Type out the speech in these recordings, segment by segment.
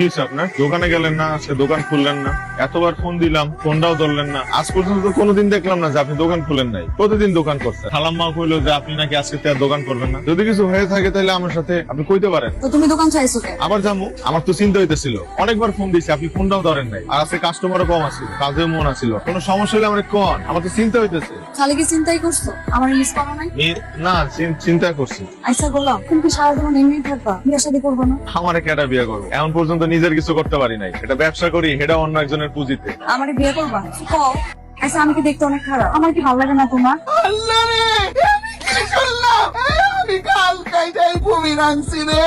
কি আপনার দোকানে গেলেন না আজকে দোকান খুললেন না। এতবার ফোন দিলাম ফোনটাও ধরলেন না। আজ পর্যন্ত কোনোদিন দেখলাম না যে আপনি দোকান খুলেন নাই। প্রতিদিন দোকান করছেন? খালাম্মা কইলো যে আপনি নাকি আজকে আর দোকান করবেন না। যদি কিছু হয়ে থাকে তাহলে আমার সাথে আপনি কইতে পারেন। তো তুমি দোকান চাইছো কে আবার জামু আমার তো চিন্তা হইতেছিল। অনেকবার ফোন দিয়েছি আপনি ফোনটাও ধরেন নাই। আর আজকে কাস্টমারও কম আছিল কাজে মন আছিল। কোনো সমস্যা হলে আমার কন? আমার তো চিন্তা হইতেছে। তাহলে কি চিন্তাই করছ? আমার মিস করো নাই? না চিন্তা করছি। আইসা বললাম তুমি কি সারা জীবন এমনি থাকবা? বিয়ে শাদী করব না? আমার কেটা বিয়ে করব? এখন পর্যন্ত নিজের কিছু করতে পারি নাই। এটা ব্যবসা করি এটা অন্য একজনের পুঁজিতে। আমার বিয়ে করবা? আচ্ছা আমি কি দেখতে অনেক খারাপ? আমার কি ভালো লাগে না তোমার? আল্লাহ রে আমি কি করলাম আমি কাল কাইটাই ভূমি রাখছি রে।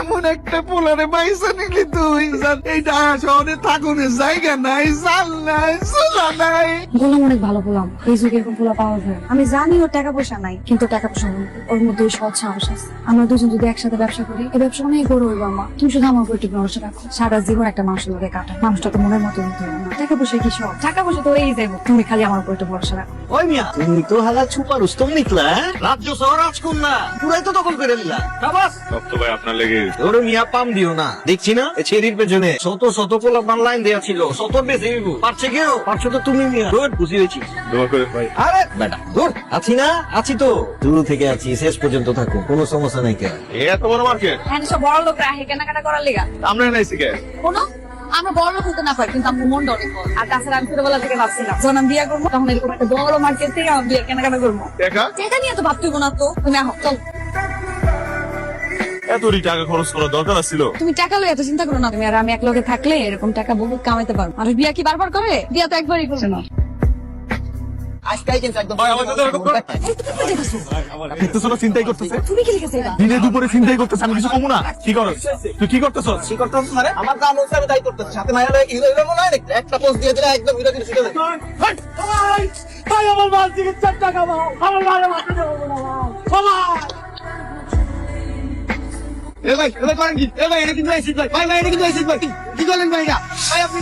এমন একটা পোলারে বাইসা নিলি তুই এই ঢাকা শহরে থাকুনের জায়গা নাই জাল নাই চুলা নাই। গোলাম অনেক ভালো গোলাম এই যুগে এরকম পোলা পাওয়া যায়। আমি জানি ওর টাকা পয়সা নাই কিন্তু টাকা পয়সা নেই। ওর মধ্যে ওই সৎ সাহস আছে। আমরা দুজন যদি একসাথে ব্যবসা করি এই ব্যবসা অনেক বড় হইব আমার। তুমি শুধু আমার উপর একটু ভরসা রাখো। সারা জীবন একটা মানুষের লোকে কাটা মানুষটা তো মনের মতো হতে হবে না। টাকা পয়সা কি সব? টাকা পয়সা তো এই যাইব। তুমি খালি আমার উপর একটু ভরসা রাখো। ওই মিয়া তুমি তো হালা ছুপা রুস্তম নিকলা হ্যাঁ? রাজ্য শহর রাজকন্যা। পুরাই তো দখল করে নিলা। সব তো ভাই আপনার লেগে গেছে। ওরে মিয়া পাম দিও না। দেখছি না? ছেড়ির পেছনে শত শত পোলা লাইন দেওয়া ছিল। শত বেশি দিব পারছে কেউ? পারছ তো তুমি মিয়া। দূর বুঝি হয়েছি। দোয়া করে। ভাই আরে বেটা দূর আছি না? আছি তো। দূর থেকে আছি শেষ পর্যন্ত থাকো। কোনো সমস্যা নাই কে এ এত বড় মার্কেট হ্যাঁ সব বড় লোকরা আহে কেনাকাটা করার লেগা। আমরা নাইছি কে কোনো? আমরা বড় লোক হতে না পারি কিন্তু আমার মনটা অনেক বড়। আর তাছাড়া আমি ছোটবেলা থেকে ভাবছিলাম যখন আমি বিয়ে করব তখন এরকম একটা বড় মার্কেট থেকে আমার বিয়ে কেনাকাটা করব। টাকা নিয়ে তো ভাবতে না তো। তুমি আহ চল। এত টাকা খরচ করার দরকার ছিল। তুমি টাকা লই এত চিন্তা করো না তুমি আর আমি এক লগে থাকলে এরকম টাকা বহুত কামাইতে পারব। আর বিয়া কি বারবার করে? বিয়া তো একবারই করছে না। চিন্তাই করতেছে? তুমি কি লিখেছে দিনে দুপুরে চিন্তাই করতেছে আমি কিছু কমু না। কি করছ তুই কি করতেছ? কি করতে হচ্ছে মানে? আমার কাম হচ্ছে আমি তাই করতেছি। সাথে মায়া লাগে হিরো হিরো মনে একটা পোস্ট দিয়ে দিলে একদম হিরো হিরো শিখে যাবে এ ভাই এ ভাই এ ভাই, এটা ভাই। ভাই ভাই, এটা ভাই। ভাই এটা? ভাই, আপনি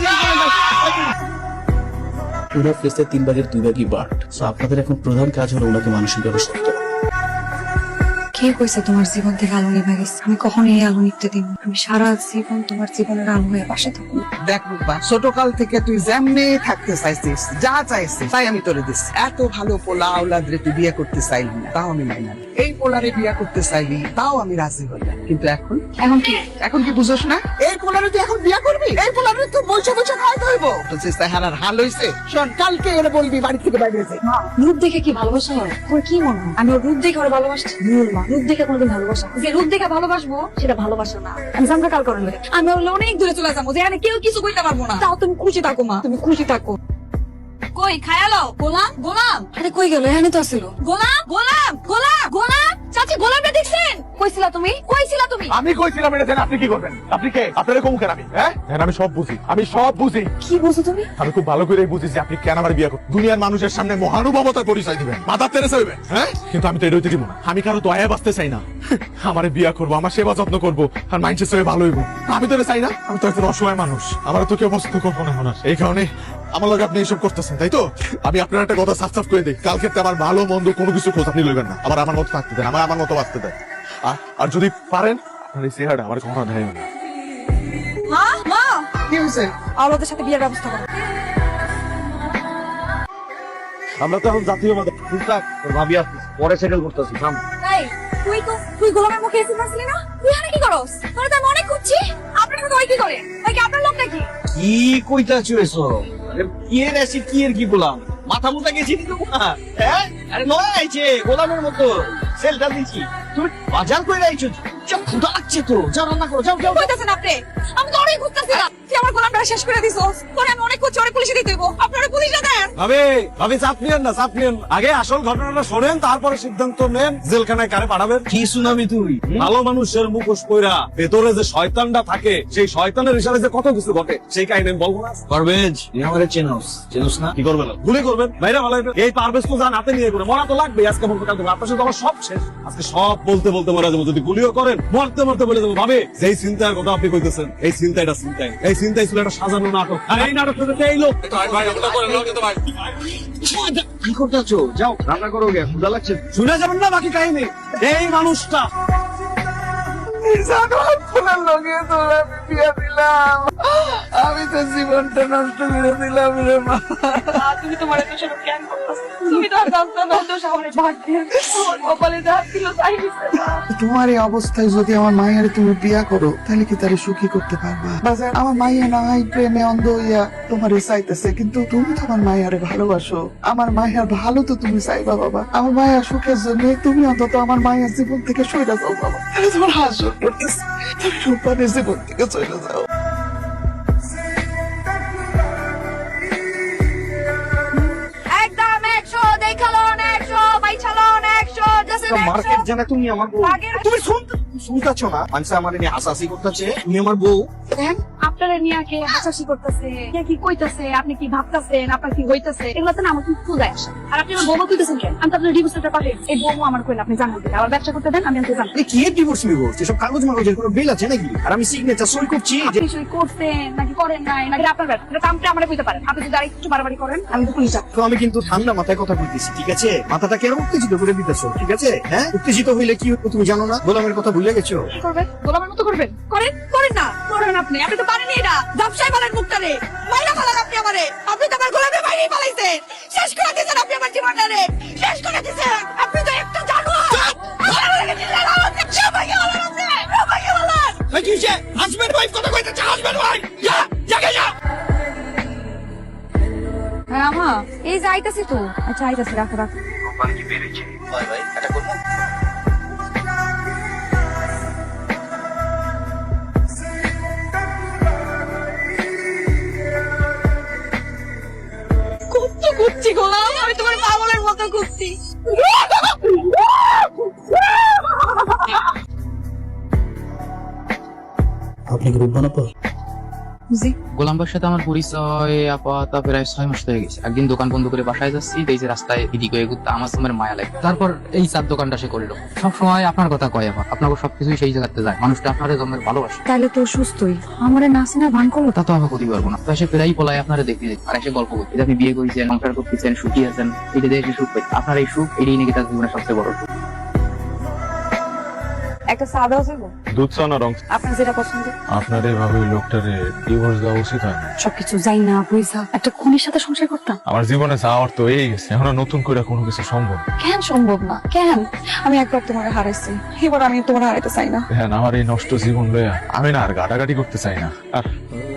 ভাই? ফেসে তিন ভাগের দুই ভাগই বাট সো আপনাদের এখন প্রধান কাজ হলো ওনাকে মানসিকভাবে শক্ত। কে কইছে তোমার জীবন থেকে আলো নিভে গেছে? আমি কখনো এই আলো নিতে দিব আমি সারা জীবন তোমার জীবনের আলো হয়ে পাশে থাকব। দেখ রূপা ছোট কাল থেকে তুই যেমনি থাকতে চাইছিস যা চাইছিস তাই আমি তোরে দিচ্ছি এত ভালো পোলা আওলাদ রে তুই বিয়ে করতে চাইলি না তাও আমি মাইনা এই পোলারে বিয়ে করতে চাইলি তাও আমি রাজি হইলাম কিন্তু এখন? এখন কি? এখন কি বুঝোস না? এই পোলারে তুই এখন বিয়ে করবি? এই পোলারে তো বসে বসে খাওয়াতে হইব বলছিস তাহার হাল হইছে শোন কালকে এলে বলবি বাড়ি থেকে বাইরে হয়েছে রূপ দেখে কি ভালোবাসা হয়? তোর কি মনে হয়? আমি ওর রূপ দেখে ওর ভালোবাসছি? ভুল মা। রূপ দেখে কোনোদিন ভালোবাসা যে রূপ দেখে ভালোবাসবো সেটা ভালোবাসা না। আমি কাল করেন আমি অনেক দূরে চলে যাব যে কেউ কিছু করতে পারব না। তাও তুমি খুশি থাকো মা। তুমি খুশি থাকো। কই খায়ালো গোলাম? গোলাম? আরে কই গেল? এখানে তো আসিল। গোলাম? গোলাম? গোলাম? গোলাম? চাচি গোলামটা দেখছেন? কইছিলা তুমি? তুমি আমি কইছিলাম এটা আপনি কি করবেন? আপনি কে? আপনারা কম কেন আমি হ্যাঁ? হ্যাঁ আমি সব বুঝি। আমি সব বুঝি। কি বলছো তুমি? আমি খুব ভালো করে বুঝি যে আপনি কেন আমার বিয়ে দুনিয়ার মানুষের সামনে মহানুভবতার পরিচয় দিবেন। মাদার তেরেসা হইবেন হ্যাঁ? কিন্তু আমি তো এটা হইতে দিব না আমি কারও দয়া বাঁচতে চাই না। আমার বিয়ে করব আমার সেবা যত্ন করব আর মাইন্ডসেট হয়ে ভালো হইব। আমি তো চাই না। আমি তো একজন অসহায় মানুষ। আমার তো কেউ পছন্দ করব না। এই কারণে আমার লগে আপনি এইসব করতেছেন তাই তো? আমি আপনার একটা কথা সাফ সাফ করে দিই। কালকে আমার ভালো মন্দ কোনো কিছু খোঁজ আপনি লইবেন না। আমার আমার মতো থাকতে দেন আমার আমার মতো বাঁচতে দেন। আর যদি পারেন আপনার এই চেহারাটা আমার কখনো দেয় না। মা মা! কি হয়েছে? আমাদের সাথে বিয়ের ব্যবস্থা করো। আমরা তো এখন জাতীয় মাদক ভাবি আসছি পরে সেটেল করতেছি থাম। এই তুই তো তুই গোলামের মুখে এসে মারছিলি না? তুই এখানে কি করস? তোর তো আমি অনেক খুঁজছি আপনার সাথে ওই কি করে? ওই কি আপনার লোক নাকি কি কইতাছো এসো আরে কি এর কি এর কি বললাম মাথা মুথা গেছি হ্যাঁ? আরে নয় আইছে গোলামের মতো। সেলটা দিছি। তুমি বাজার কইরা আইছো ক্ষুধা লাগছে তো যাও রান্না করো যাও যাও। কইতাছেন আপনি আমি তো অনেক খুঁজতেছিলাম শেষ করে দিছো। তোরে আমি অনেক অনেক পুলিশে দিতে আপনারা পুলিশে দেন। ভাবি ভাবি চাপ নিয়েন না চাপ নিয়েন। আগে আসল ঘটনাটা শোনেন তারপরে সিদ্ধান্ত নেন জেলখানায় কারে পাঠাবেন। কি শুনাবি তুই? ভালো মানুষের মুখোশ কইরা ভেতরে যে শয়তানটা থাকে সেই শয়তানের ইশারে যে কত কিছু ঘটে সেই কাহিনী আমি বলব না। পারভেজ আমারে চেনস। চেনস না? কি করবেন? গুলি করবেন? বাইরে ভালো এই পারভেজ তো যান হাতে নিয়ে করে মরা তো লাগবে আজকে বলতে কালকে আপনার সাথে আমার সব শেষ। আজকে সব বলতে বলতে মরা যাব। যদি গুলিও করেন মরতে মরতে বলে যাব। ভাবে যেই চিন্তার কথা আপনি কইতেছেন এই চিন্তাটা চিন্তায় এই চিন্তাই ছিল একটা সাজানো নাটক। আর এই নাটক থেকে এই লোক। কি করতেছো যাও। রান্না করো গে ক্ষুধা লাগছে। শুনে যাবেন না বাকি কাহিনী? এই মানুষটা। আমি তো জীবনটা নষ্ট করে দিলাম রে মা তুমি তোমার এত তুমি তো তোমার এই অবস্থায় যদি আমার মায়ের তুমি বিয়া করো, তাহলে কি তারে সুখী করতে পারবা? আমার মাইয়া না হয় প্রেমে অন্ধ হইয়া তোমার চাইতেছে, কিন্তু তুমি তো আমার মায়ারে ভালোবাসো। আমার মায়ের ভালো তো তুমি চাইবা, বাবা। আমার মায়ের সুখের জন্য তুমি অন্তত আমার মায়ের জীবন থেকে সরে যাও, বাবা। তাহলে তোমার হাসর করতেছে তুমি রূপানের জীবন থেকে চলে যাও মার্কেট জানা তুমি আমার বউ। তুমি শুনতে শুনতেছো না? মানুষ আমার নিয়ে হাসাহাসি করতেছে। তুমি আমার বউ। আপনারা নিয়ে কে হাসাহাসি করতেছে কে কি কইতাছে আপনি কি ভাবতাছেন আপনার কি হইতাছে এগুলো তো না আমার যায় আসে আর আপনি আমার বউ কইতেছেন কেন? আমি তো আপনার ডিভোর্স লেটার পাঠাই। এই বউ আমার কইলে আপনি জানান দিন আবার ব্যবসা করতে দেন আমি আনতে এই কি ডিভোর্স এসব কাগজ মাগজের কোনো বিল আছে নাকি? আর আমি সিগনেচার সই করছি আপনি সই করছেন নাকি করেন নাই নাকি আপনার ব্যাপার এটা আমরা কইতে পারেন। আপনি যদি আরেকটু বাড়াবাড়ি করেন আমি তো পুলিশ তো আমি কিন্তু ঠান্ডা মাথায় কথা বলতেছি ঠিক আছে? মাথাটা কেন উত্তেজিত করে দিতেছো ঠিক আছে? হ্যাঁ? উত্তেজিত হইলে কি হতো তুমি জানো না? গোলামের কথা ভুলে গেছো? কি করবেন? গোলামের মতো করবেন? করেন করেন না করেন আপনি। আপনি তো পারেনই এটা ব্যবসায় পালেন মুখটারে মাইরা পালেন আপনি আমারে। আপনি তো আমার গোলামে বাইরে পালাইছেন। শেষ করে দিয়েছেন আপনি আমার জীবনটারে। শেষ করে দিয়েছেন। আপনি তো একটা জানোয়ার। হাজবেন্ড ওয়াইফ কথা কইতেছে হাজবেন্ড ওয়াইফ যা জাগে যা। হ্যাঁ আমা এই যে আইতাছি তো। আচ্ছা আইতাছি রাখো রাখো। ভাই ভাই এটা করব আপনি কি আপা জি। গোলামবার সাথে আমার পরিচয় আপাতত প্রায় ছয় মাস হয়ে গেছে। একদিন দোকান বন্ধ করে বাসায় যাচ্ছি এই যে রাস্তায় এদিকে ঘুরতে আমার সময় মায়া লাগে। তারপর এই চার দোকানটা সে করল। সবসময় আপনার কথা কয় আমার আপনাকে সবকিছুই সেই জায়গাতে যায়। মানুষটা আপনার জন্মের ভালোবাসে। তাহলে তো সুস্থই আমারে নাচে না ভান করল। তা তো আমি করতে পারব না। তো এসে প্রায়ই পলায় আপনারা দেখতে যাই আর এসে গল্প করতে। আপনি বিয়ে করেছেন সংসার করতেছেন সুখী আছেন এটা এসে সুখ পাই আপনার এই সুখ এটাই নাকি তার জীবনের সবচেয়ে বড় সুখ। একটা যাব? দুধ চা না রং আপনার যেটা পছন্দ। আপনার এইভাবে লোকটারে ডিভোর্স দেওয়া উচিত হয় না? সবকিছু যাই না পয়সা একটা খুনির সাথে সংসার করতাম। আমার জীবনে যাওয়ার তো এই গেছে। এখন নতুন করে কোনো কিছু সম্ভব কেন সম্ভব না? কেন? আমি একবার তোমার হারাইছি। এবার আমি তোমার হারাইতে চাই না। হ্যাঁ আমার এই নষ্ট জীবন লইয়া আমি না আর গাটাগাটি করতে চাই না। আর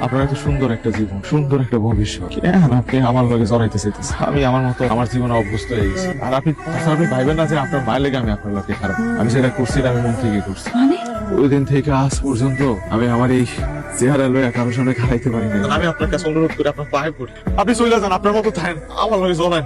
আপনার এত সুন্দর একটা জীবন সুন্দর একটা ভবিষ্যৎ। কেন আপনি আমার লগে জড়াইতে চাইতেছেন? আমি আমার মতো আমার জীবনে অভ্যস্ত হয়ে গেছি। আর আপনি তাছাড়া আপনি ভাইবেন না যে আপনার মায়ের লেগে আমি আপনার লগে খারাপ। আমি সেটা করছি আমি মন থেকে করছি। মানে? ওই দিন থেকে আজ পর্যন্ত আমি আমার এই চেহারা সামনে খাইতে পারি না আমি আপনার কাছে অনুরোধ করে আপনার পায়ে পড়ি। আপনি চলে যান আপনার মতো থাকেন আমার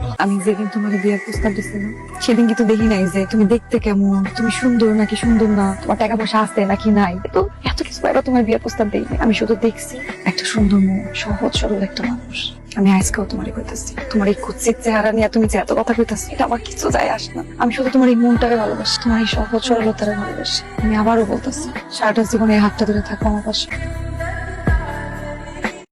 না। আমি যেদিন তোমার বিয়ের প্রস্তাব দিছিলাম সেদিন কিন্তু দেখি নাই যে তুমি দেখতে কেমন? তুমি সুন্দর নাকি সুন্দর না? তোমার টাকা পয়সা আছে নাকি নাই? তো এত কিছু তোমার বিয়ের প্রস্তাব দেই আমি শুধু দেখছি একটা সুন্দর মন সহজ সরল একটা মানুষ। আমি আজকেও তোমারই কইতাছি, তোমার এই কুৎসিত চেহারা নিয়ে তুমি যে এত কথা কইতাছি, এটা আমার কিছু যায় আসে না। আমি শুধু তোমার এই মনটারে ভালোবাসি, তোমার এই সহজ সরলতারে ভালোবাসি। আমি আবারও বলতেছি, সারাটা জীবনে এই হাতটা ধরে থাকো আমার পাশে।